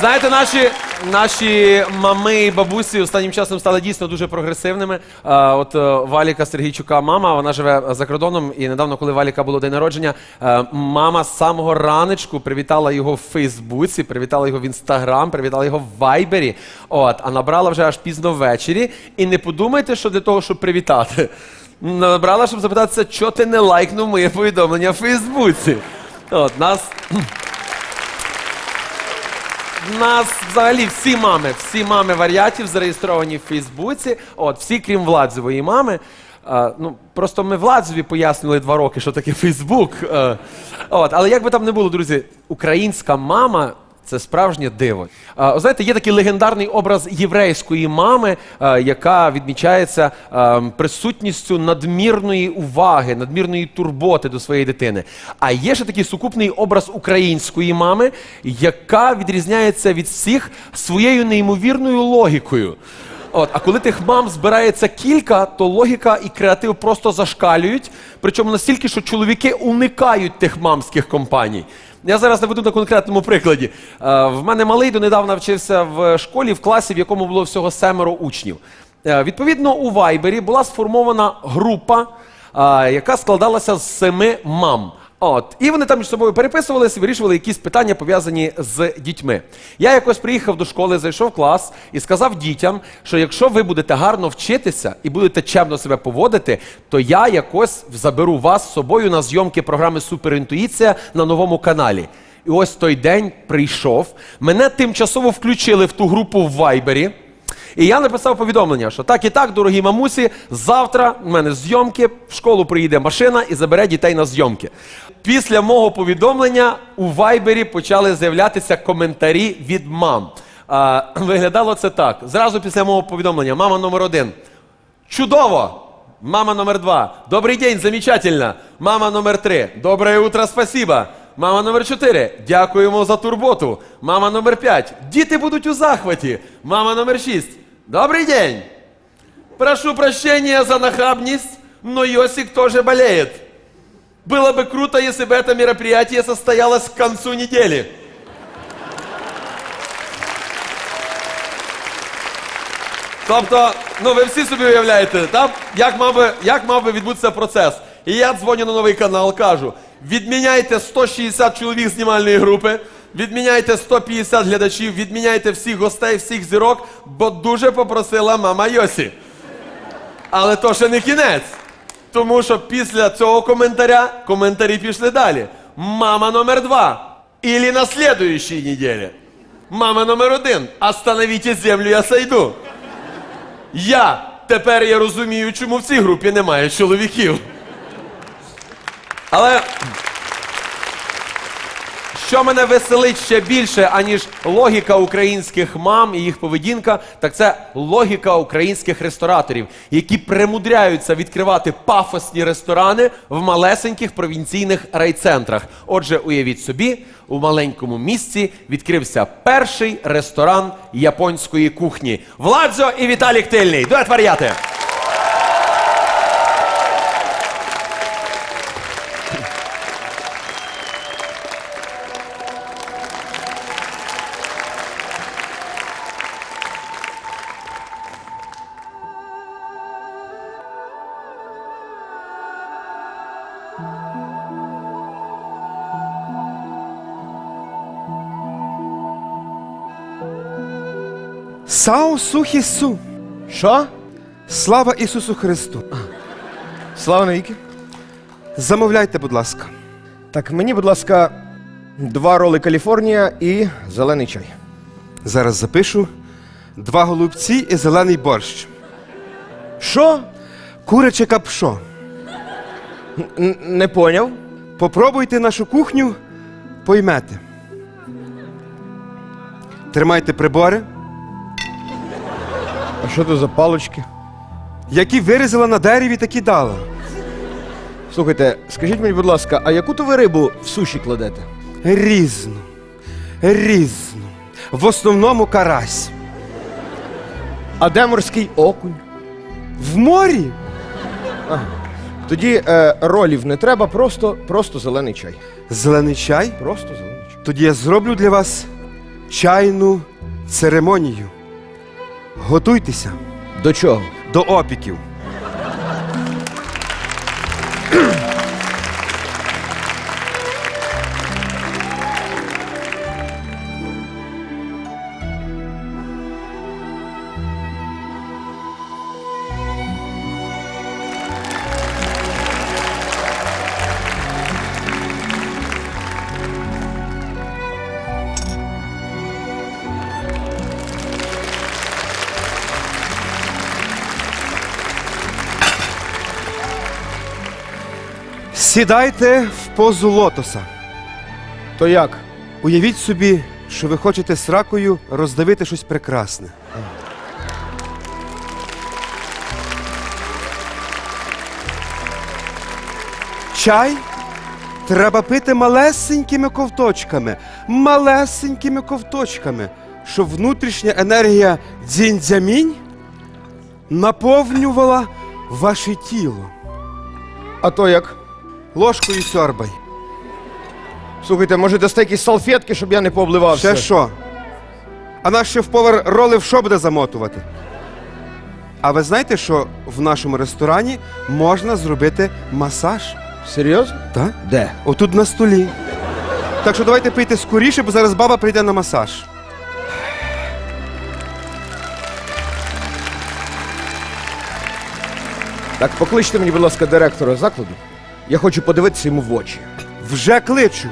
Знаєте, наші, наші мами і бабусі останнім часом стали дійсно дуже прогресивними. От е, Валіка Сергійчука, мама, вона живе за кордоном, і недавно, коли Валіка було день народження, е, мама з самого раночку привітала його в Фейсбуці, привітала його в Інстаграм, привітала його в Вайбері. От, а набрала вже аж пізно ввечері. І не подумайте, що для того, щоб привітати. Набрала, щоб запитатися, що ти не лайкнув моє повідомлення в Фейсбуці. От, нас. У нас взагалі всі мами, всі мами варіатів зареєстровані в Фейсбуці. От, всі, крім Владзевої мами. Е, ну, просто ми Владзеві пояснили два роки, що таке Фейсбук. Е, от, але як би там не було, друзі, українська мама. Це справжнє диво. А, знаєте, є такий легендарний образ єврейської мами, яка відмічається присутністю надмірної уваги, надмірної турботи до своєї дитини. А є ще такий сукупний образ української мами, яка відрізняється від всіх своєю неймовірною логікою. От, а коли тих мам збирається кілька, то логіка і креатив просто зашкалюють. Причому настільки, що чоловіки уникають тих мамських компаній. Я зараз наведу на конкретному прикладі. Е, в мене малий донедавна вчився в школі, в класі, в якому було всього семеро учнів. Е, відповідно, у Вайбері була сформована група, е, яка складалася з семи мам. От, і вони там між собою переписувалися вирішували якісь питання пов'язані з дітьми. Я якось приїхав до школи, зайшов в клас і сказав дітям, що якщо ви будете гарно вчитися і будете чемно себе поводити, то я якось заберу вас з собою на зйомки програми Суперінтуїція на новому каналі. І ось той день прийшов. Мене тимчасово включили в ту групу в Вайбері. І я написав повідомлення, що так і так, дорогі мамусі, завтра в мене зйомки, в школу приїде машина і забере дітей на зйомки. Після мого повідомлення у Вайбері почали з'являтися коментарі від мам. А, виглядало це так. Зразу після мого повідомлення, мама номер один. Чудово! Мама номер два. Добрий день, замечательно. Мама номер три. Доброе утро, спасибо. Мама номер чотири. Дякуємо за турботу. Мама номер п'ять. Діти будуть у захваті. Мама номер шість. Добрий день. Прошу прощения за нахабність, но Йосик тоже болеет. Было бы круто, если бы это мероприятие состоялось к концу недели. Тобто, ну ви всі собі уявляєте, там, як, мав би, як мав би відбутися процес. І я дзвоню на новий канал, кажу: відміняйте 160 чоловік знімальної групи, відміняйте 150 глядачів, відміняйте всіх гостей, всіх зірок, бо дуже попросила мама Йосі. Але то ще не кінець. Тому що після цього коментаря коментарі пішли далі. Мама номер два. Или на следующей неделе. Мама номер один. Остановите землю, я сойду. Я тепер я розумію, чому в цій групі немає чоловіків. Але що мене веселить ще більше, аніж логіка українських мам і їх поведінка, так це логіка українських рестораторів, які примудряються відкривати пафосні ресторани в малесеньких провінційних райцентрах. Отже, уявіть собі, у маленькому місці відкрився перший ресторан японської кухні. Владзо і Віталік Тильний. Дует варіати! Сао сухі. Що? Слава Ісусу Христу. Слава навіки. Замовляйте, будь ласка. Так, мені, будь ласка, два роли Каліфорнія і зелений чай. Зараз запишу два голубці і зелений борщ. Що? Куряче капшо. Н- не поняв. Попробуйте нашу кухню, поймете. Тримайте прибори, А що це за палочки? які вирізала на дереві, такі дала. Слухайте, скажіть мені, будь ласка, а яку то ви рибу в суші кладете? Різну. Різну. В основному карась. А де морський окунь? В морі Тоді е, ролів не треба, просто, просто зелений чай. зелений чай. Просто зелений чай. Тоді я зроблю для вас чайну церемонію. Готуйтеся До чого? до опіків. Сідайте в позу лотоса. То як? Уявіть собі, що ви хочете сракою роздавити щось прекрасне. Чай треба пити малесенькими ковточками, малесенькими ковточками, щоб внутрішня енергія дзінь-дзямінь наповнювала ваше тіло. А то як? Ложкою сьорбай. Слухайте, може дасте якісь салфетки, щоб я не пообливався? Ще що? А наш шеф-повар роли в що буде замотувати? А ви знаєте, що в нашому ресторані можна зробити масаж? Серйозно? Так? Де? Отут на столі. Так що давайте пийте скоріше, бо зараз баба прийде на масаж. Так покличте мені, будь ласка, директора закладу. Я хочу подивитися йому в очі. Вже кличу.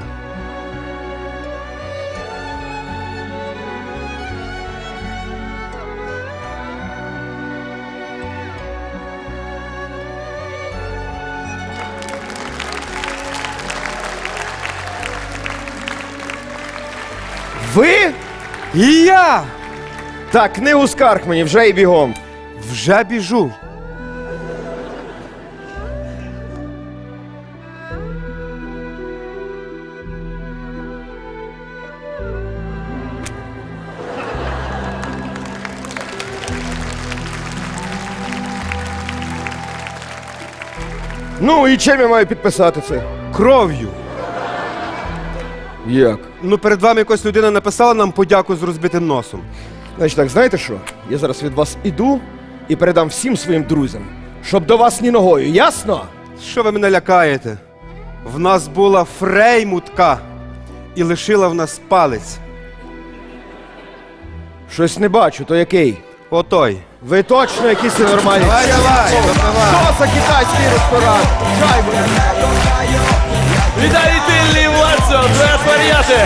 Ви? І я Так, не у скарг мені, вже і бігом. вже біжу. Ну і чим я маю підписати це? Кров'ю. Як? Ну, перед вами якась людина написала нам подяку з розбитим носом. Значить так, знаєте що? Я зараз від вас іду і передам всім своїм друзям, щоб до вас ні ногою, ясно? Що ви мене лякаєте? В нас була фреймутка і лишила в нас палець. Щось не бачу, то який? Отой. Ви точно якісь ненормальні. Давай, давай, давай. Соса китайський ресторан. Чай буде. Віталій Тильний, Лацо, Андреас Мар'яти.